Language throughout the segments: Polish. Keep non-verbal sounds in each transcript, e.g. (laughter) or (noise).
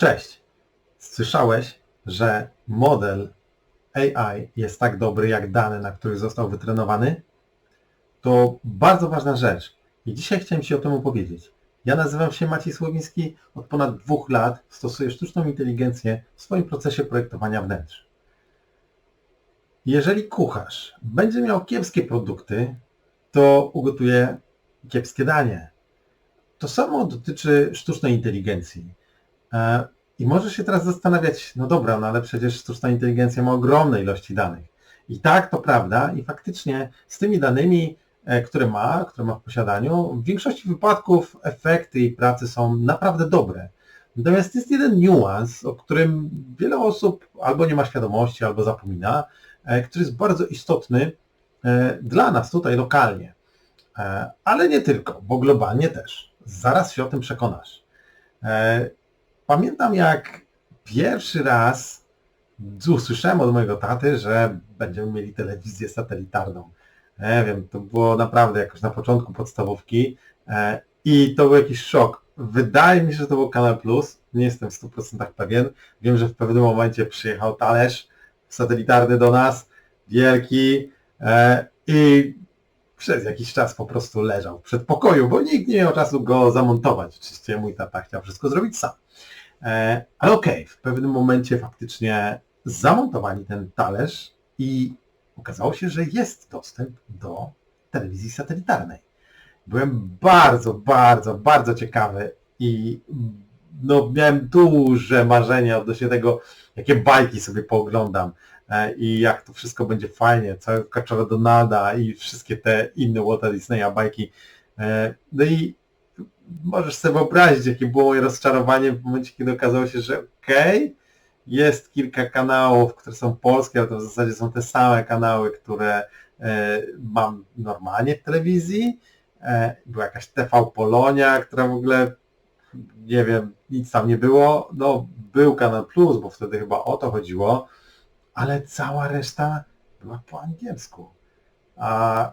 Cześć. Słyszałeś, że model AI jest tak dobry jak dane, na których został wytrenowany? To bardzo ważna rzecz i dzisiaj chciałem Ci o tym opowiedzieć. Ja nazywam się Maciej Słowiński, od ponad dwóch lat stosuję sztuczną inteligencję w swoim procesie projektowania wnętrz. Jeżeli kucharz będzie miał kiepskie produkty, to ugotuje kiepskie danie. To samo dotyczy sztucznej inteligencji. E, I możesz się teraz zastanawiać, no dobra, no ale przecież sztuczna inteligencja ma ogromne ilości danych. I tak, to prawda, i faktycznie z tymi danymi, e, które ma, które ma w posiadaniu, w większości wypadków efekty jej pracy są naprawdę dobre. Natomiast jest jeden niuans, o którym wiele osób albo nie ma świadomości, albo zapomina, e, który jest bardzo istotny dla nas tutaj lokalnie. Ale nie tylko, bo globalnie też. Zaraz się o tym przekonasz. Pamiętam jak pierwszy raz usłyszałem od mojego taty, że będziemy mieli telewizję satelitarną. Nie wiem, to było naprawdę jakoś na początku podstawówki e, i to był jakiś szok. Wydaje mi się, że to był Kanal Plus, nie jestem w 100% pewien. Wiem, że w pewnym momencie przyjechał talerz satelitarny do nas, wielki e, i przez jakiś czas po prostu leżał w przedpokoju, bo nikt nie miał czasu go zamontować. Oczywiście mój tata chciał wszystko zrobić sam. E, ale okej, okay, w pewnym momencie faktycznie zamontowali ten talerz i okazało się, że jest dostęp do telewizji satelitarnej. Byłem bardzo, bardzo, bardzo ciekawy i no, miałem duże marzenia odnośnie tego, jakie bajki sobie pooglądam i jak to wszystko będzie fajnie, całe Kaczora Donalda i wszystkie te inne Walta Disneya bajki. E, no i możesz sobie wyobrazić, jakie było moje rozczarowanie w momencie, kiedy okazało się, że okej, okay, jest kilka kanałów, które są polskie, ale to w zasadzie są te same kanały, które e, mam normalnie w telewizji. E, była jakaś TV Polonia, która w ogóle, nie wiem, nic tam nie było. No, był Kanal Plus, bo wtedy chyba o to chodziło, ale cała reszta była po angielsku. A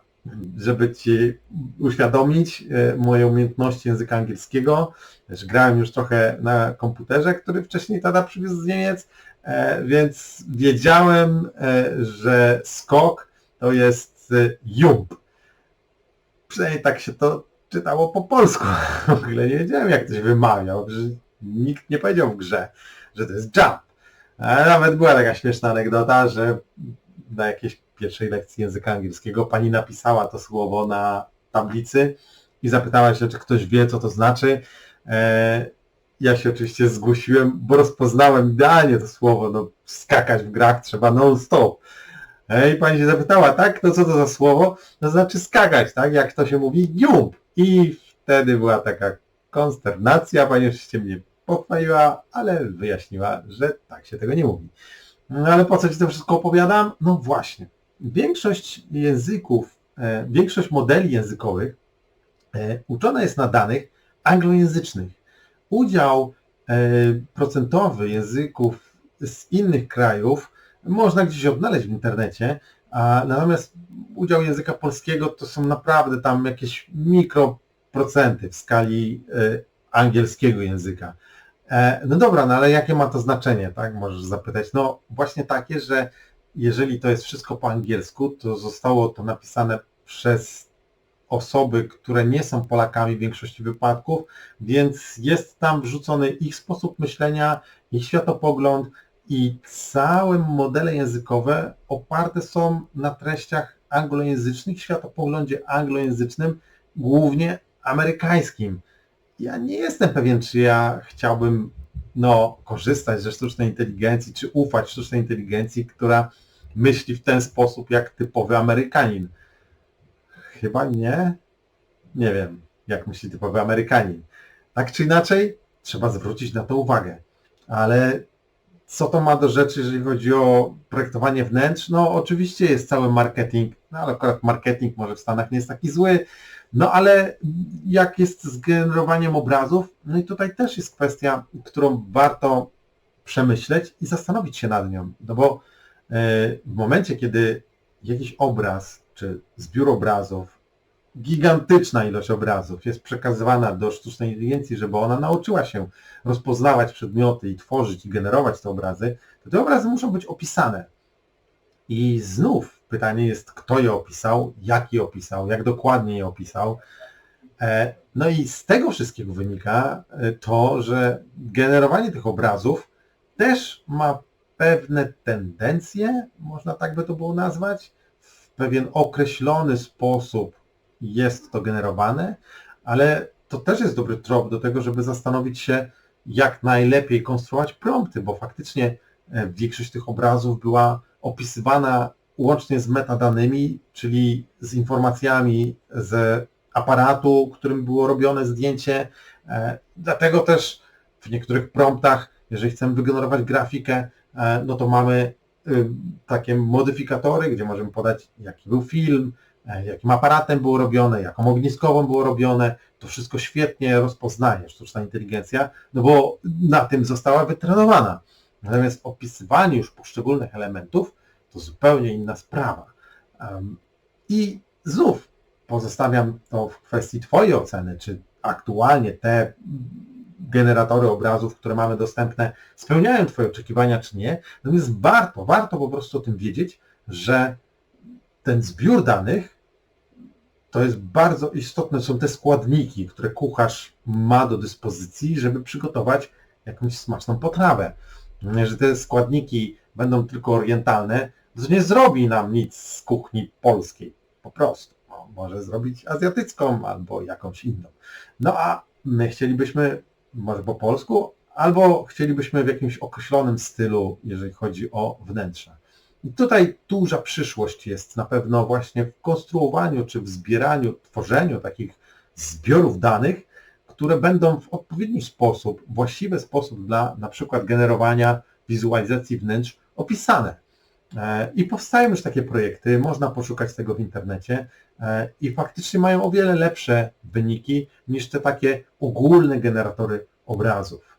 żeby Ci uświadomić e, moje umiejętności języka angielskiego. Też grałem już trochę na komputerze, który wcześniej tada przywiózł z Niemiec, e, więc wiedziałem, e, że skok to jest jump. Przynajmniej tak się to czytało po polsku. (laughs) W ogóle nie wiedziałem, jak to się wymawiał, nikt nie powiedział w grze, że to jest jump. Nawet była taka śmieszna anegdota, że na jakieś pierwszej lekcji języka angielskiego pani napisała to słowo na tablicy i zapytała się, czy ktoś wie, co to znaczy. E, ja się oczywiście zgłosiłem, bo rozpoznałem idealnie to słowo, no skakać w grach trzeba non-stop. E, I pani się zapytała, tak, no co to za słowo? To znaczy skakać, tak, jak to się mówi, jump. I wtedy była taka konsternacja, pani oczywiście mnie pochwaliła, ale wyjaśniła, że tak się tego nie mówi. No ale po co Ci to wszystko opowiadam? No właśnie, większość języków, e, większość modeli językowych e, uczona jest na danych anglojęzycznych. Udział e, procentowy języków z innych krajów można gdzieś odnaleźć w internecie, a natomiast udział języka polskiego to są naprawdę tam jakieś mikroprocenty w skali angielskiego języka. No dobra, no ale jakie ma to znaczenie, tak? Możesz zapytać. No właśnie takie, że jeżeli to jest wszystko po angielsku, to zostało to napisane przez osoby, które nie są Polakami w większości wypadków, więc jest tam wrzucony ich sposób myślenia, ich światopogląd i całe modele językowe oparte są na treściach anglojęzycznych, światopoglądzie anglojęzycznym, głównie amerykańskim. Ja nie jestem pewien, czy ja chciałbym no, korzystać ze sztucznej inteligencji, czy ufać sztucznej inteligencji, która myśli w ten sposób jak typowy Amerykanin. Chyba nie. Nie wiem, jak myśli typowy Amerykanin. Tak czy inaczej, trzeba zwrócić na to uwagę. Ale co to ma do rzeczy, jeżeli chodzi o projektowanie wnętrz? No oczywiście jest cały marketing, no ale akurat marketing może w Stanach nie jest taki zły, no ale jak jest z generowaniem obrazów, no i tutaj też jest kwestia, którą warto przemyśleć i zastanowić się nad nią, no bo w momencie, kiedy jakiś obraz czy zbiór obrazów gigantyczna ilość obrazów jest przekazywana do sztucznej inteligencji, żeby ona nauczyła się rozpoznawać przedmioty i tworzyć i generować te obrazy, to te obrazy muszą być opisane. I znów pytanie jest, kto je opisał, jak je opisał, jak dokładnie je opisał. E, No i z tego wszystkiego wynika e, to, że generowanie tych obrazów też ma pewne tendencje, można tak by to było nazwać, w pewien określony sposób jest to generowane, ale to też jest dobry trop do tego, żeby zastanowić się, jak najlepiej konstruować prompty, bo faktycznie e, większość tych obrazów była opisywana łącznie z metadanymi, czyli z informacjami z aparatu, którym było robione zdjęcie. E, Dlatego też w niektórych promptach, jeżeli chcemy wygenerować grafikę, e, no to mamy y, takie modyfikatory, gdzie możemy podać jaki był film, e, jakim aparatem było robione, jaką ogniskową było robione. To wszystko świetnie rozpoznaje sztuczna inteligencja, no bo na tym została wytrenowana. Natomiast opisywanie już poszczególnych elementów to zupełnie inna sprawa. I znów pozostawiam to w kwestii Twojej oceny, czy aktualnie te generatory obrazów, które mamy dostępne, spełniają Twoje oczekiwania, czy nie. Natomiast warto, warto po prostu o tym wiedzieć, że ten zbiór danych to jest bardzo istotne, są te składniki, które kucharz ma do dyspozycji, żeby przygotować jakąś smaczną potrawę. Że te składniki będą tylko orientalne, nie zrobi nam nic z kuchni polskiej, po prostu. No, może zrobić azjatycką albo jakąś inną. No a my chcielibyśmy może po polsku, albo chcielibyśmy w jakimś określonym stylu, jeżeli chodzi o wnętrze. I tutaj duża przyszłość jest na pewno właśnie w konstruowaniu, czy w zbieraniu, tworzeniu takich zbiorów danych, które będą w odpowiedni sposób, właściwy sposób dla na przykład generowania wizualizacji wnętrz opisane. E, I powstają już takie projekty, można poszukać tego w internecie e, i faktycznie mają o wiele lepsze wyniki niż te takie ogólne generatory obrazów.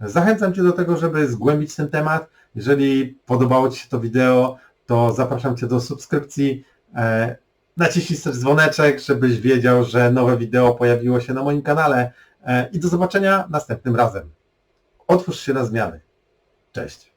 Zachęcam Cię do tego, żeby zgłębić ten temat. Jeżeli podobało Ci się to wideo, to zapraszam Cię do subskrypcji. E, Naciśnij też dzwoneczek, żebyś wiedział, że nowe wideo pojawiło się na moim kanale. I do zobaczenia następnym razem. Otwórz się na zmiany. Cześć.